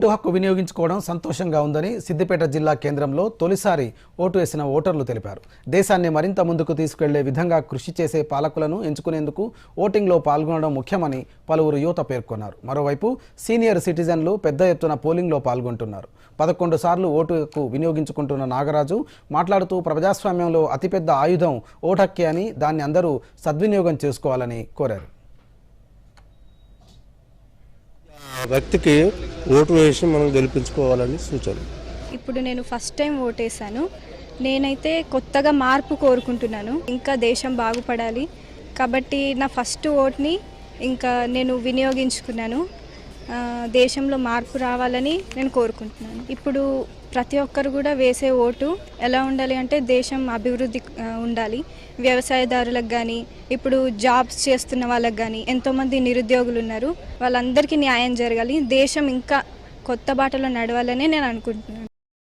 Vote హక్కు వినియోగించుకోవడం సంతోషంగా ఉందని సిద్దిపేట జిల్లా కేంద్రంలో తొలిసారి ఓటు వేసిన ఓటర్లు తెలిపారు. దేశాన్ని మరింత ముందుకు తీసుకెళ్ళే విధంగా కృషి చేసే పాలకులను ఎంచుకునేందుకు ఓటింగ్లో పాల్గొనడం ముఖ్యమని పలువురు యువత పేర్కొన్నారు. మరోవైపు సీనియర్ సిటిజన్లు పెద్ద ఎత్తున పోలింగ్లో పాల్గొంటున్నారు. పదకొండు సార్లు ఓటు హక్కు వినియోగించుకుంటున్న నాగరాజు మాట్లాడుతూ ప్రజాస్వామ్యంలో అతిపెద్ద ఆయుధం ఓటు అని దాన్ని అందరూ సద్వినియోగం చేసుకోవాలని కోరారు. ఆ వ్యక్తికి ఓటు వేసి మనం గెలిపించుకోవాలని సూచన ఇప్పుడు నేను ఫస్ట్ టైం ఓటేశాను. నేనైతే కొత్తగా మార్పు కోరుకుంటున్నాను. ఇంకా దేశం బాగుపడాలి. కాబట్టి నా ఫస్ట్ ఓట్ని ఇంకా నేను వినియోగించుకున్నాను. దేశంలో మార్పు రావాలని నేను కోరుకుంటున్నాను. ఇప్పుడు ప్రతి ఒక్కరు కూడా వేసే ఓటు ఎలా ఉండాలి అంటే దేశం అభివృద్ధి ఉండాలి. వ్యవసాయదారులకు కానీ ఇప్పుడు జాబ్స్ చేస్తున్న వాళ్ళకి కానీ ఎంతోమంది నిరుద్యోగులు ఉన్నారు. వాళ్ళందరికీ న్యాయం జరగాలి. దేశం ఇంకా కొత్త బాటలో నడవాలని నేను అనుకుంటున్నాను.